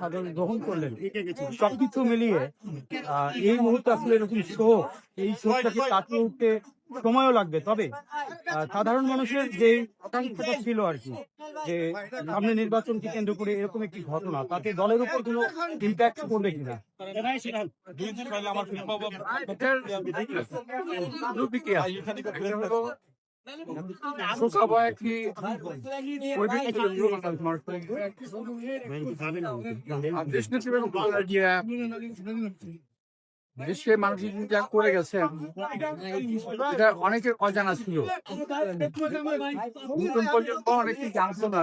সাধারণ গ্রহণ করলেন। সবকিছু মিলিয়ে এই মুহূর্তে আসলে এরকম শোক এই শোকটাকে কাটিয়ে উঠতে সময়ও লাগবে। তবে সাধারণ মানুষের যে আকাঙ্ক্ষাটা ছিল আর কি যে সামনে নির্বাচনকে কেন্দ্র করে এরকম একটি ঘটনা তাতে দলের উপর কোনো ইম্প্যাক্ট পড়বে কিনা? দেশের মানুষ যা করে গেছেন এটা অনেকের অজানা ছিল নতুন প্রজন্ম অনেকেই জানতো না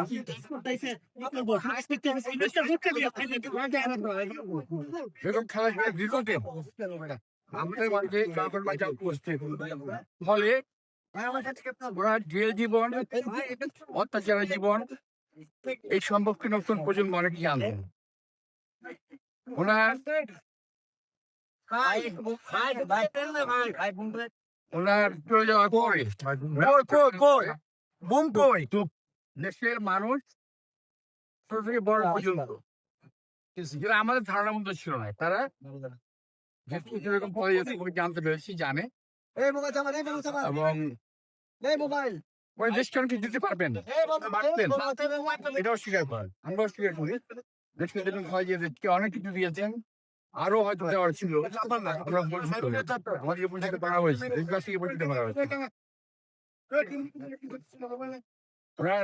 এরকম খেলা খেলা দীর্ঘদিন আমাদের মাঝে ফলে জেল জীবন অত্যাচারের জীবন এই সম্পর্কে নতুন প্রজন্ম অনেক ওনার ওনার চলে যাওয়ার পরে বুম কই? দেশের মানুষ ছোট থেকে বড় পর্যন্ত আমাদের ধারণা মধ্যে ছিল না তারা যেরকম জানতে পেরেছি যেরকম পরে মোবাইল পেরেছি জানে এবং দিতে পারবেন। পারতেন এটাও স্বীকার করেন। করি। দেশকে হয় যে অনেক কিছু দিয়েছেন। আরও হয়তো দেওয়ার ছিল। আমরা আমাদেরকে পরিচিত করা হয়েছে। দেশবাসীকে পরিচিত করা হয়েছে। ওরা